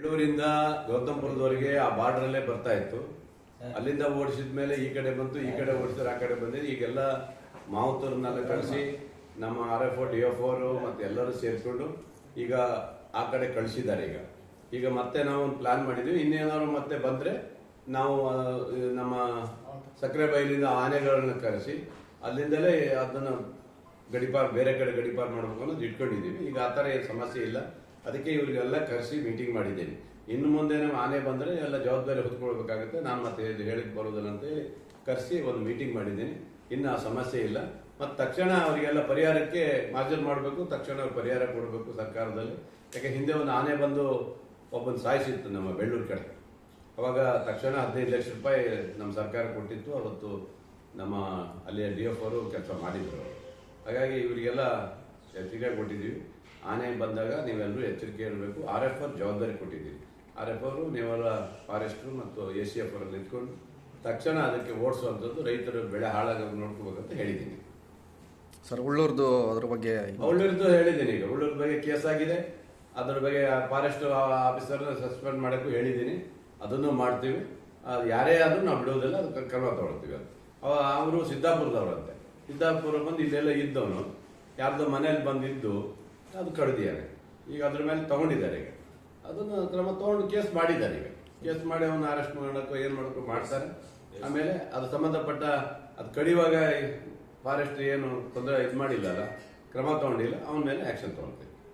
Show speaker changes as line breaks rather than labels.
ಬೆಳ್ಳೂರಿಂದ ಗೌತಮ್ಪುರದವರೆಗೆ ಆ ಬಾರ್ಡರ್ ಅಲ್ಲೇ ಬರ್ತಾ ಇತ್ತು. ಅಲ್ಲಿಂದ ಓಡಿಸಿದ ಮೇಲೆ ಈ ಕಡೆ ಬಂತು, ಈ ಕಡೆ ಓಡಿಸಿದ್ರೆ ಆ ಕಡೆ ಬಂದಿದೆ. ಈಗೆಲ್ಲ ಮಾವುತರನ್ನೆಲ್ಲ ಕಳಿಸಿ, ನಮ್ಮ R F O D F ಓರು ಮತ್ತೆ ಎಲ್ಲರೂ ಸೇರಿಸ್ಕೊಂಡು ಈಗ ಆ ಕಡೆ ಕಳಿಸಿದ್ದಾರೆ ಈಗ. ಈಗ ಮತ್ತೆ ನಾವು ಒಂದು ಪ್ಲಾನ್ ಮಾಡಿದ್ವಿ ಇನ್ನೇನಾದ್ರು ಮತ್ತೆ ಬಂದ್ರೆ ನಾವು ನಮ್ಮ ಸಕ್ಕರೆ ಬೈಲಿಂದ ಆನೆಗಳನ್ನ ಕರೆಸಿ ಅಲ್ಲಿಂದಲೇ ಅದನ್ನ ಗಡಿಪಾರ್, ಬೇರೆ ಕಡೆ ಗಡಿಪಾರ್ ಮಾಡ್ಬೇಕು ಅನ್ನೋದು ಇಟ್ಕೊಂಡಿದ್ದೀವಿ. ಈಗ ಆ ಥರ ಏನು ಸಮಸ್ಯೆ ಇಲ್ಲ. ಅದಕ್ಕೆ ಇವರಿಗೆಲ್ಲ ಕರೆಸಿ ಮೀಟಿಂಗ್ ಮಾಡಿದ್ದೀನಿ. ಇನ್ನು ಮುಂದೆ ನಾವು ಆನೆ ಬಂದರೆ ಎಲ್ಲ ಜವಾಬ್ದಾರಿ ಹೊತ್ಕೊಳ್ಬೇಕಾಗುತ್ತೆ. ನಾನು ಮತ್ತೆ ಇದು ಹೇಳಿಕ್ ಬರೋದಿಲ್ಲ ಅಂತ ಕರೆಸಿ ಒಂದು ಮೀಟಿಂಗ್ ಮಾಡಿದ್ದೀನಿ. ಇನ್ನು ಆ ಸಮಸ್ಯೆ ಇಲ್ಲ. ಮತ್ತು ತಕ್ಷಣ ಅವರಿಗೆಲ್ಲ ಪರಿಹಾರಕ್ಕೆ ಮಾರ್ಜನ್ ಮಾಡಬೇಕು, ತಕ್ಷಣ ಪರಿಹಾರ ಕೊಡಬೇಕು ಸರ್ಕಾರದಲ್ಲಿ. ಯಾಕೆ ಹಿಂದೆ ಒಂದು ಆನೆ ಬಂದು ಒಬ್ಬನ ಸಾಯಿಸಿತ್ತು ನಮ್ಮ ಬೆಳ್ಳೂರು ಕಡೆ. ಅವಾಗ ತಕ್ಷಣ ಹದಿನೈದು ಲಕ್ಷ ರೂಪಾಯಿ ನಮ್ಮ ಸರ್ಕಾರ ಕೊಟ್ಟಿತ್ತು. ಅವತ್ತು ನಮ್ಮ ಅಲ್ಲಿಯ ಡಿ ಎಫ್ ಅವರು ಕೆಲಸ ಮಾಡಿದ್ರು. ಹಾಗಾಗಿ ಇವರಿಗೆಲ್ಲ ಎಚ್ಚರಿಕೆ ಕೊಟ್ಟಿದ್ದೀವಿ. ಆನೆ ಬಂದಾಗ ನೀವೆಲ್ಲರೂ ಎಚ್ಚರಿಕೆ ಇರಬೇಕು. ಆರ್ ಎಫ್ ಅವ್ರ ಜವಾಬ್ದಾರಿ ಕೊಟ್ಟಿದ್ದೀವಿ ಆರ್ ಎಫ್ ಅವರು ನೀವೆಲ್ಲ ಫಾರೆಸ್ಟ್ರು ಮತ್ತು ಎ ಸಿ ಎಫ್ ಅವರಲ್ಲಿ ನಿಂತ್ಕೊಂಡು ತಕ್ಷಣ ಅದಕ್ಕೆ ಓಡಿಸುವಂಥದ್ದು ರೈತರು ಬೆಳೆ ಹಾಳಾಗ ನೋಡ್ಕೋಬೇಕಂತ ಹೇಳಿದ್ದೀನಿ.
ಸರ್ ಉಳ್ಳೂರ್ದು ಅದ್ರ ಬಗ್ಗೆ
ಉಳ್ಳೂರ್ದು ಹೇಳಿದ್ದೀನಿ ಈಗ. ಉಳ್ಳೂರ್ ಬಗ್ಗೆ ಕೇಸ್ ಆಗಿದೆ. ಅದ್ರ ಬಗ್ಗೆ ಫಾರೆಸ್ಟ್ ಆಫೀಸರ್ ಸಸ್ಪೆಂಡ್ ಮಾಡೋಕ್ಕೂ ಹೇಳಿದ್ದೀನಿ. ಅದನ್ನು ಮಾಡ್ತೀವಿ. ಅದು ಯಾರೇ ಆದರೂ ನಾವು ಬಿಡೋದಿಲ್ಲ ಅದಕ್ಕೆ ಕ್ರಮ ತಗೊಳ್ತೀವಿ ಅದು ಅವ ಅವರು ಸಿದ್ದಾಪುರದವರಂತೆ ಸಿದ್ದಾಪುರ ಬಂದು ಇಲ್ಲೆಲ್ಲ ಇದ್ದವನು. ಯಾರ್ದೋ ಮನೇಲಿ ಬಂದಿದ್ದು ಅದು ಕಳೆದಿದ್ದಾರೆ ಈಗ ಅದ್ರ ಮೇಲೆ ತಗೊಂಡಿದ್ದಾರೆ ಈಗ. ಅದನ್ನು ಕ್ರಮ ತಗೊಂಡು ಕೇಸ್ ಮಾಡಿದ್ದಾರೆ ಈಗ. ಕೇಸ್ ಮಾಡಿ ಅವನ್ನ ಅರೆಸ್ಟ್ ಮಾಡೋಕ್ಕೋ ಏನು ಮಾಡೋಕ್ಕೋ ಮಾಡ್ತಾರೆ. ಆಮೇಲೆ ಅದು ಸಂಬಂಧಪಟ್ಟ ಅದು ಕಡಿಯುವಾಗ ಫಾರೆಸ್ಟ್ ಏನು ತೊಂದರೆ ಇದು ಮಾಡಿಲ್ಲ ಕ್ರಮ ತಗೊಂಡಿಲ್ಲ, ಅವನ ಮೇಲೆ ಆಕ್ಷನ್ ತಗೊಳ್ತೀವಿ.